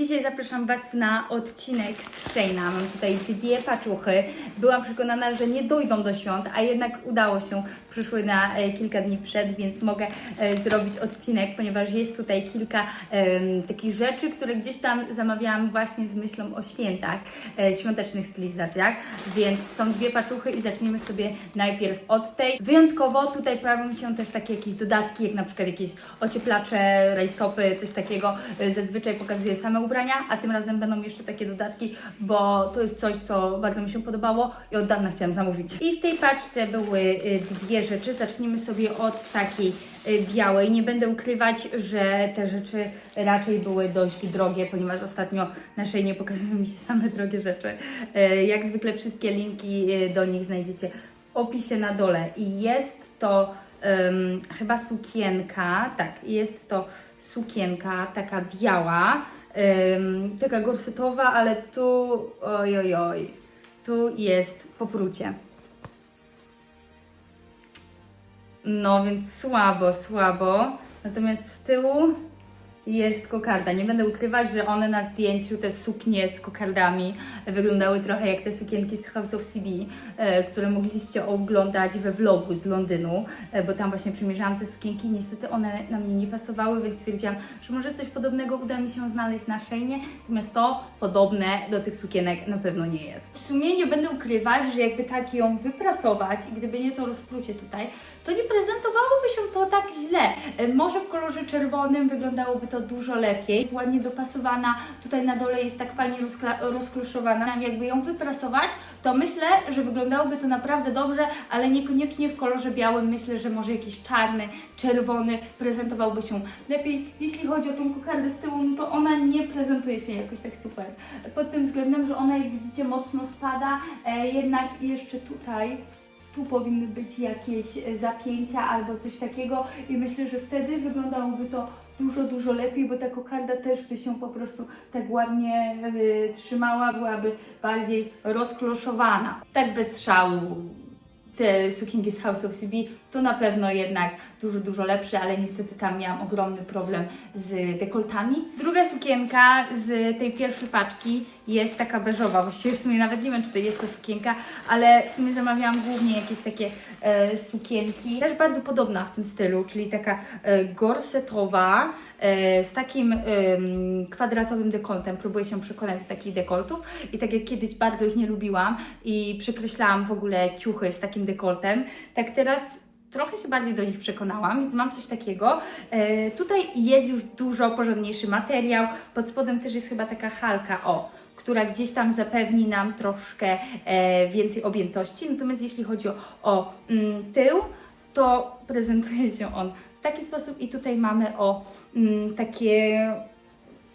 dzisiaj zapraszam Was na odcinek z Shayna. Mam tutaj dwie paczuchy. Byłam przekonana, że nie dojdą do świąt, a jednak udało się. Przyszły na e, kilka dni przed, więc mogę e, zrobić odcinek, ponieważ jest tutaj kilka em, takich rzeczy, które gdzieś tam zamawiałam właśnie z myślą o świętach, e, świątecznych stylizacjach. Więc są dwie paczuchy i zaczniemy sobie najpierw od tej. Wyjątkowo tutaj pojawią się też takie jakieś dodatki, jak na przykład jakieś ocieplacze, rajstopy, coś takiego. Zazwyczaj pokazuję same ubrania, a tym razem będą jeszcze takie dodatki, bo to jest coś, co bardzo mi się podobało i od dawna chciałam zamówić. I w tej paczce były y, dwie rzeczy. Zacznijmy sobie od takiej y, białej. Nie będę ukrywać, że te rzeczy raczej były dość drogie, ponieważ ostatnio na nie pokazują mi się same drogie rzeczy. Y, Jak zwykle wszystkie linki do nich znajdziecie w opisie na dole. I jest to ym, chyba sukienka, tak, jest to sukienka taka biała, taka gorsetowa, ale tu, oj, oj, oj, tu jest poprucie. No więc słabo, słabo. Natomiast z tyłu jest kokarda. Nie będę ukrywać, że one na zdjęciu, te suknie z kokardami, wyglądały trochę jak te sukienki z House of CB, e, które mogliście oglądać we vlogu z Londynu, e, bo tam właśnie przymierzałam te sukienki. Niestety one na mnie nie pasowały, więc stwierdziłam, że może coś podobnego uda mi się znaleźć na Sheinie. Natomiast to podobne do tych sukienek na pewno nie jest. W sumie nie będę ukrywać, że jakby tak ją wyprasować i gdyby nie to rozplucie tutaj, to nie prezentowałoby się to tak źle. E, Może w kolorze czerwonym wyglądałoby to dużo lepiej. Jest ładnie dopasowana, tutaj na dole jest tak fajnie rozkloszowana. Jakby ją wyprasować, to myślę, że wyglądałoby to naprawdę dobrze, ale niekoniecznie w kolorze białym. Myślę, że może jakiś czarny, czerwony prezentowałby się lepiej. Jeśli chodzi o tą kokardę z tyłu, no to ona nie prezentuje się jakoś tak super. Pod tym względem, że ona jak widzicie mocno spada, e, jednak jeszcze tutaj tu powinny być jakieś e, zapięcia albo coś takiego i myślę, że wtedy wyglądałoby to dużo, dużo lepiej, bo ta kokarda też by się po prostu tak ładnie y, trzymała, byłaby bardziej rozkloszowana. Tak bez szału te sukienki z House of CB to na pewno jednak dużo, dużo lepsze, ale niestety tam miałam ogromny problem z dekoltami. Druga sukienka z tej pierwszej paczki jest taka beżowa, właściwie w sumie nawet nie wiem, czy to jest ta sukienka, ale w sumie zamawiałam głównie jakieś takie e, sukienki, też bardzo podobna w tym stylu, czyli taka e, gorsetowa, e, z takim em, kwadratowym dekoltem. Próbuję się przekonać do takich dekoltów. I tak jak kiedyś bardzo ich nie lubiłam i przekreślałam w ogóle ciuchy z takim dekoltem, tak teraz trochę się bardziej do nich przekonałam, więc mam coś takiego. E, tutaj jest już dużo porządniejszy materiał, pod spodem też jest chyba taka halka, o, która gdzieś tam zapewni nam troszkę e, więcej objętości. Natomiast jeśli chodzi o, o mm, tył, to prezentuje się on w taki sposób i tutaj mamy o mm, takie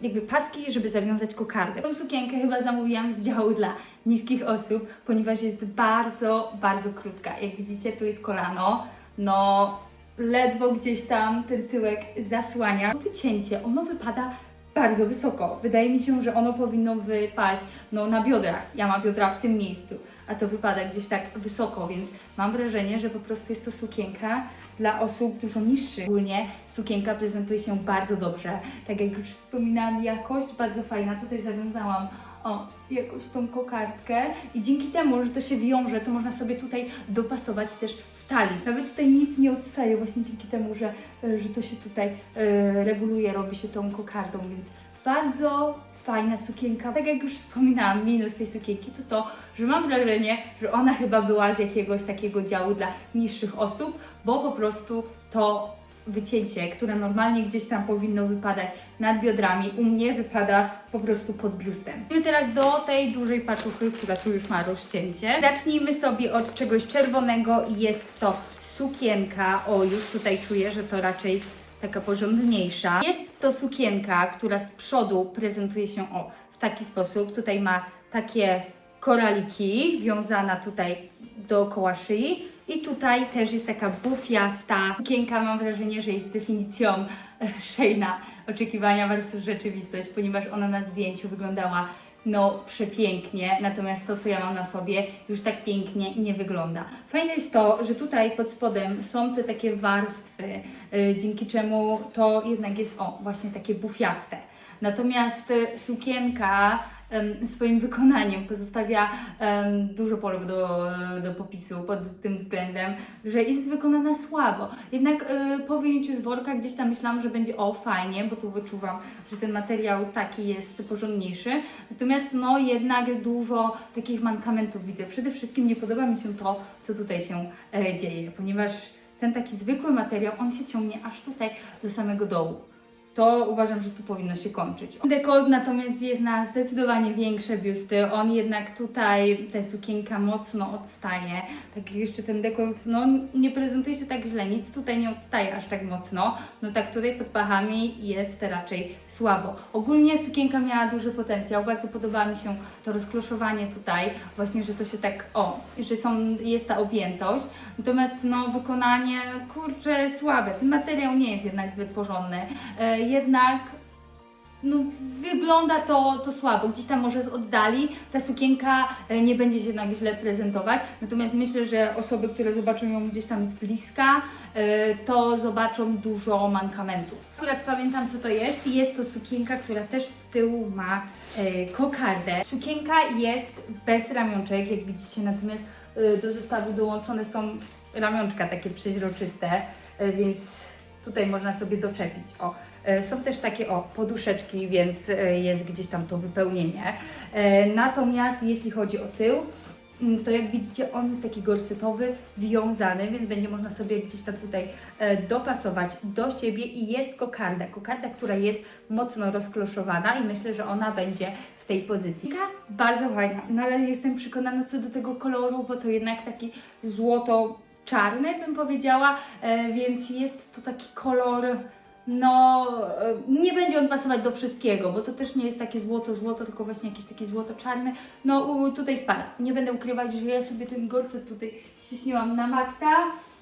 jakby paski, żeby zawiązać kokardę. Tą sukienkę chyba zamówiłam z działu dla niskich osób, ponieważ jest bardzo, bardzo krótka. Jak widzicie, tu jest kolano, no ledwo gdzieś tam ten tyłek zasłania. Wycięcie, ono wypada bardzo wysoko. Wydaje mi się, że ono powinno wypaść no, na biodrach. Ja mam biodra w tym miejscu, a to wypada gdzieś tak wysoko, więc mam wrażenie, że po prostu jest to sukienka dla osób dużo niższych. Ogólnie sukienka prezentuje się bardzo dobrze. Tak jak już wspominałam, jakość bardzo fajna. Tutaj zawiązałam o, jakoś tą kokardkę i dzięki temu, że to się wiąże, to można sobie tutaj dopasować też talii. Nawet tutaj nic nie odstaje właśnie dzięki temu, że, e, że to się tutaj e, reguluje, robi się tą kokardą, więc bardzo fajna sukienka. Tak jak już wspominałam, minus tej sukienki to to, że mam wrażenie, że ona chyba była z jakiegoś takiego działu dla niższych osób, bo po prostu to wycięcie, które normalnie gdzieś tam powinno wypadać nad biodrami, u mnie wypada po prostu pod biustem. Idziemy teraz do tej dużej paczuchy, która tu już ma rozcięcie. Zacznijmy sobie od czegoś czerwonego i jest to sukienka. O, już tutaj czuję, że to raczej taka porządniejsza. Jest to sukienka, która z przodu prezentuje się o, w taki sposób. Tutaj ma takie koraliki, wiązana tutaj dookoła szyi. I tutaj też jest taka bufiasta sukienka. Mam wrażenie, że jest definicją e, Shayna oczekiwania versus rzeczywistość, ponieważ ona na zdjęciu wyglądała no przepięknie, natomiast to, co ja mam na sobie, już tak pięknie nie wygląda. Fajne jest to, że tutaj pod spodem są te takie warstwy, yy, dzięki czemu to jednak jest, o, właśnie takie bufiaste. Natomiast y, sukienka swoim wykonaniem pozostawia dużo polu do, do popisu pod tym względem, że jest wykonana słabo. Jednak y, po wyjęciu z worka gdzieś tam myślałam, że będzie o fajnie, bo tu wyczuwam, że ten materiał taki jest porządniejszy. Natomiast no jednak dużo takich mankamentów widzę. Przede wszystkim nie podoba mi się to, co tutaj się e, dzieje, ponieważ ten taki zwykły materiał, on się ciągnie aż tutaj do samego dołu to uważam, że tu powinno się kończyć. Dekolt natomiast jest na zdecydowanie większe biusty. On jednak tutaj, ta sukienka mocno odstaje. Tak jeszcze ten dekolt, no nie prezentuje się tak źle, nic tutaj nie odstaje aż tak mocno. No tak tutaj pod pachami jest raczej słabo. Ogólnie sukienka miała duży potencjał, bardzo podoba mi się to rozkloszowanie tutaj, właśnie, że to się tak, o, że są, jest ta objętość. Natomiast no wykonanie, kurczę, słabe. Ten materiał nie jest jednak zbyt porządny. E, jednak no, wygląda to, to słabo. Gdzieś tam może z oddali ta sukienka e, nie będzie się jednak źle prezentować. Natomiast myślę, że osoby, które zobaczą ją gdzieś tam z bliska, e, to zobaczą dużo mankamentów. Akurat pamiętam, co to jest. Jest to sukienka, która też z tyłu ma e, kokardę. Sukienka jest bez ramionczek, jak widzicie, natomiast do zestawu dołączone są ramionczka takie przeźroczyste, więc tutaj można sobie doczepić. O, są też takie o poduszeczki, więc e, jest gdzieś tam to wypełnienie. E, Natomiast jeśli chodzi o tył, mm, to jak widzicie on jest taki gorsetowy, wiązany, więc będzie można sobie gdzieś tam tutaj e, dopasować do siebie i jest kokarda. Kokarda, która jest mocno rozkloszowana i myślę, że ona będzie w tej pozycji. Bardzo fajna, no ale jestem przekonana co do tego koloru, bo to jednak taki złoto czarny, bym powiedziała, e, więc jest to taki kolor, no e, nie będzie on pasować do wszystkiego, bo to też nie jest takie złoto-złoto, tylko właśnie jakiś taki złoto-czarny. No tutaj spada. Nie będę ukrywać, że ja sobie ten gorset tutaj ściśniłam na maksa,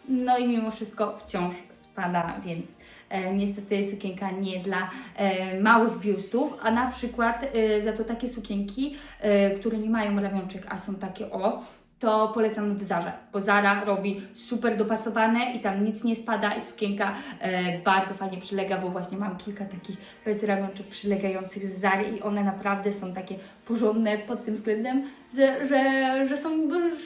no i mimo wszystko wciąż spada, więc e, niestety sukienka nie dla e, małych biustów, a na przykład e, za to takie sukienki, e, które nie mają ramionczek, a są takie o, to polecam w Zarze, bo Zara robi super dopasowane i tam nic nie spada i sukienka e, bardzo fajnie przylega, bo właśnie mam kilka takich bez przylegających z Zary i one naprawdę są takie porządne pod tym względem, że, że, że są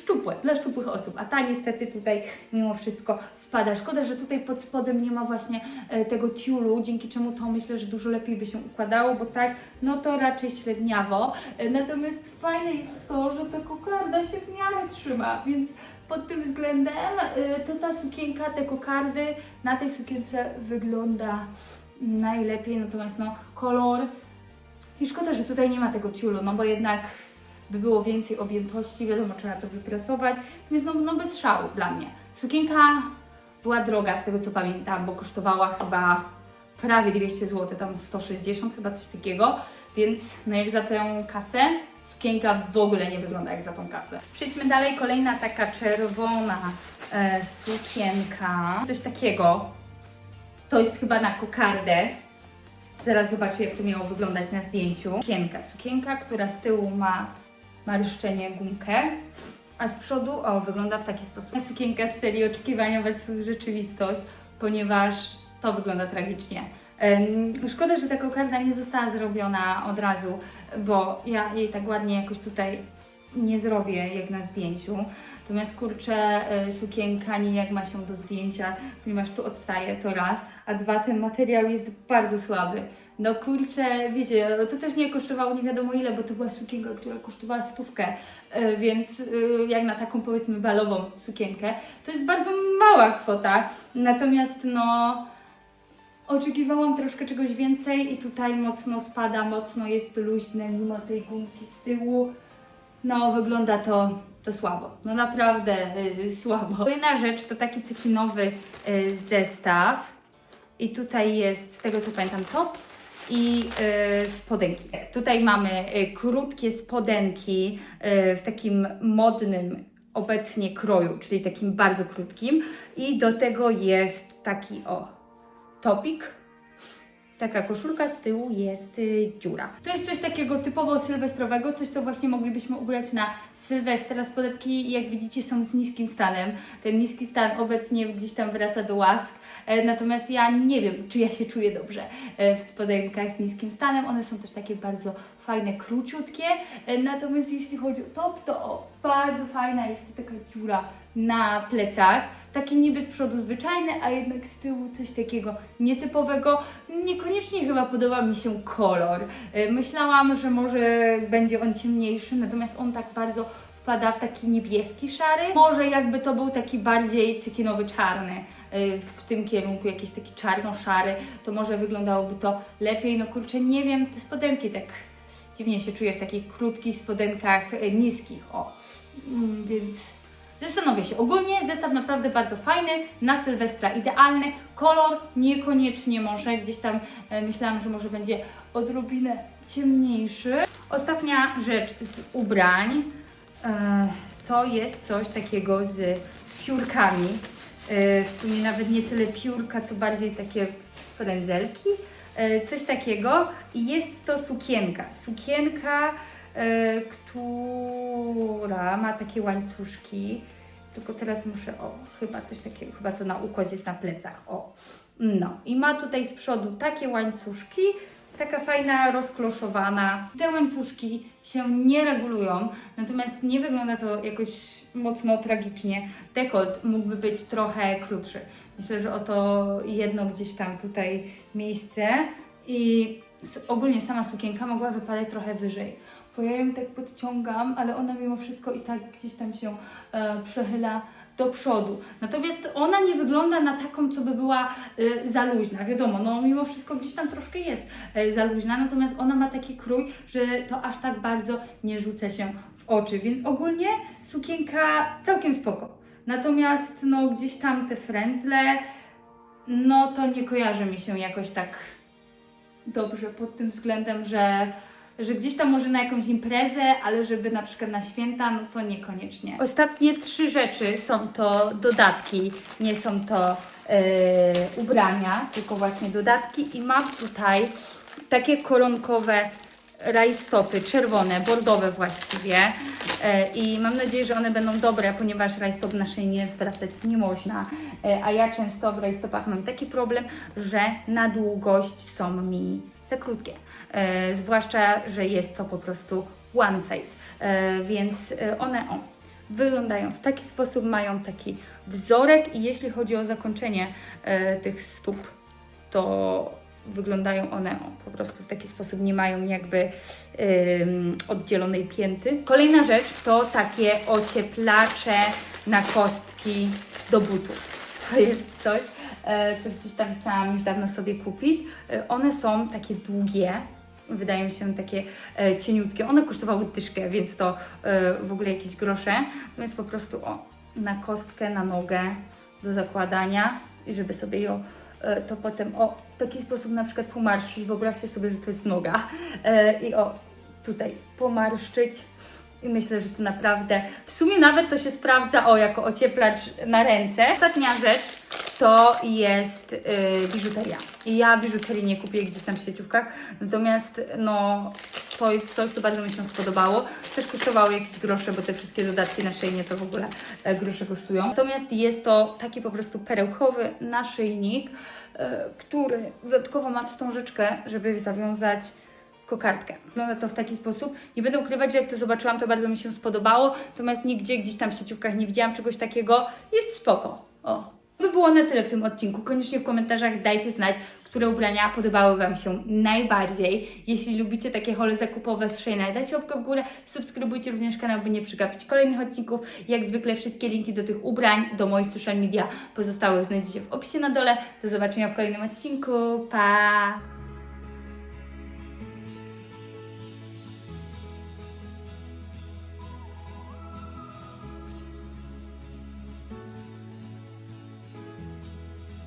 szczupłe, dla szczupłych osób, a ta niestety tutaj mimo wszystko spada. Szkoda, że tutaj pod spodem nie ma właśnie e, tego tiulu, dzięki czemu to myślę, że dużo lepiej by się układało, bo tak, no to raczej średniawo. E, Natomiast fajne jest to, że ta kokarda się w miarę trzyma, więc pod tym względem y, to ta sukienka, te kokardy na tej sukience wygląda najlepiej, natomiast no kolor i szkoda, że tutaj nie ma tego tiulu, no bo jednak by było więcej objętości, wiadomo trzeba to wyprasować, więc no, no bez szału dla mnie. Sukienka była droga z tego co pamiętam, bo kosztowała chyba prawie 200 zł, tam 160 chyba coś takiego, więc no jak za tę kasę, sukienka w ogóle nie wygląda jak za tą kasę. Przejdźmy dalej, kolejna taka czerwona e, sukienka, coś takiego, to jest chyba na kokardę, Zaraz zobaczę, jak to miało wyglądać na zdjęciu. Sukienka. Sukienka, która z tyłu ma marszczenie gumkę, a z przodu, o, wygląda w taki sposób. Sukienka z serii Oczekiwania versus Rzeczywistość, ponieważ to wygląda tragicznie. Szkoda, że ta kokarda nie została zrobiona od razu, bo ja jej tak ładnie jakoś tutaj nie zrobię jak na zdjęciu. Natomiast kurczę, y, sukienka nijak ma się do zdjęcia, ponieważ tu odstaje to raz, a dwa, ten materiał jest bardzo słaby. No kurczę, wiecie, to też nie kosztowało nie wiadomo ile, bo to była sukienka, która kosztowała stówkę, y, więc y, jak na taką powiedzmy balową sukienkę, to jest bardzo mała kwota. Natomiast no oczekiwałam troszkę czegoś więcej i tutaj mocno spada, mocno jest luźne mimo tej gumki z tyłu. No, wygląda to, to słabo. No naprawdę y, słabo. Kolejna rzecz to taki cekinowy y, zestaw. I tutaj jest, z tego co pamiętam, top i y, spodenki. Tutaj mamy y, krótkie spodenki y, w takim modnym obecnie kroju, czyli takim bardzo krótkim. I do tego jest taki o topik taka koszulka, z tyłu jest y, dziura. To jest coś takiego typowo sylwestrowego, coś co właśnie moglibyśmy ubrać na Sylwestra. Spodebki, jak widzicie, są z niskim stanem. Ten niski stan obecnie gdzieś tam wraca do łask. E, Natomiast ja nie wiem, czy ja się czuję dobrze e, w spodenkach z niskim stanem. One są też takie bardzo fajne, króciutkie. E, Natomiast jeśli chodzi o top, to o, bardzo fajna jest taka dziura na plecach. Takie niby z przodu zwyczajne, a jednak z tyłu coś takiego nietypowego. Niekoniecznie chyba podoba mi się kolor. E, Myślałam, że może będzie on ciemniejszy, natomiast on tak bardzo wpada w taki niebieski szary. Może jakby to był taki bardziej cykinowy czarny y, w tym kierunku, jakiś taki czarno-szary, to może wyglądałoby to lepiej. No kurczę, nie wiem, te spodenki tak dziwnie się czuję w takich krótkich spodenkach y, niskich, o. Mm, Więc zastanowię się. Ogólnie zestaw naprawdę bardzo fajny, na Sylwestra idealny. Kolor niekoniecznie może, gdzieś tam e, myślałam, że może będzie odrobinę ciemniejszy. Ostatnia rzecz z ubrań e, to jest coś takiego z piórkami. E, w sumie nawet nie tyle piórka, co bardziej takie frędzelki. E, coś takiego. I jest to sukienka. Sukienka, która ma takie łańcuszki. Tylko teraz muszę, o, chyba coś takiego, chyba to na układ jest na plecach, o. No, i ma tutaj z przodu takie łańcuszki, taka fajna, rozkloszowana. Te łańcuszki się nie regulują, natomiast nie wygląda to jakoś mocno tragicznie. Dekolt mógłby być trochę krótszy. Myślę, że oto jedno gdzieś tam tutaj miejsce i ogólnie sama sukienka mogła wypadać trochę wyżej. Bo ja ją tak podciągam, ale ona mimo wszystko i tak gdzieś tam się e, przechyla do przodu. Natomiast ona nie wygląda na taką, co by była e, za luźna. Wiadomo, no mimo wszystko gdzieś tam troszkę jest e, za luźna, natomiast ona ma taki krój, że to aż tak bardzo nie rzuca się w oczy. Więc ogólnie sukienka całkiem spoko. Natomiast no gdzieś tam te frędzle, no to nie kojarzy mi się jakoś tak dobrze pod tym względem, że, że gdzieś tam może na jakąś imprezę, ale żeby na przykład na święta, no to niekoniecznie. Ostatnie trzy rzeczy są to dodatki, nie są to e, ubrania, tylko właśnie dodatki. I mam tutaj takie koronkowe rajstopy, czerwone, bordowe właściwie. E, i mam nadzieję, że one będą dobre, ponieważ rajstop na nie zwracać nie można, e, a ja często w rajstopach mam taki problem, że na długość są mi za krótkie, e, zwłaszcza, że jest to po prostu one size, e, więc e, one o, wyglądają w taki sposób, mają taki wzorek i jeśli chodzi o zakończenie e, tych stóp, to wyglądają one po prostu w taki sposób, nie mają jakby oddzielonej pięty. Kolejna rzecz to takie ocieplacze na kostki do butów. To jest coś, co gdzieś tam chciałam już dawno sobie kupić. E, one są takie długie, wydają się takie e, cieniutkie. One kosztowały dyszkę, więc to e, w ogóle jakieś grosze. Więc po prostu o, na kostkę, na nogę do zakładania i żeby sobie ją e, to potem o w taki sposób na przykład pomarszczyć. Wyobraźcie sobie, że to jest noga e, i o tutaj pomarszczyć. I myślę, że to naprawdę, w sumie nawet to się sprawdza, o, jako ocieplacz na ręce. Ostatnia rzecz to jest yy, biżuteria. I ja biżuterii nie kupię gdzieś tam w sieciówkach, natomiast no, to jest coś, co bardzo mi się spodobało. Też kosztowało jakieś grosze, bo te wszystkie dodatki na szyjnie to w ogóle e, grosze kosztują. Natomiast jest to taki po prostu perełkowy naszyjnik, e, który dodatkowo ma wstążeczkę, żeby zawiązać kokardkę. Wygląda to w taki sposób. Nie będę ukrywać, że jak to zobaczyłam, to bardzo mi się spodobało, natomiast nigdzie gdzieś tam w sieciówkach nie widziałam czegoś takiego. Jest spoko. O. By było na tyle w tym odcinku. Koniecznie w komentarzach dajcie znać, które ubrania podobały Wam się najbardziej. Jeśli lubicie takie hole zakupowe z dajcie łapkę w górę, subskrybujcie również kanał, by nie przegapić kolejnych odcinków. Jak zwykle wszystkie linki do tych ubrań, do moich social media pozostałych znajdziecie w opisie na dole. Do zobaczenia w kolejnym odcinku. Pa!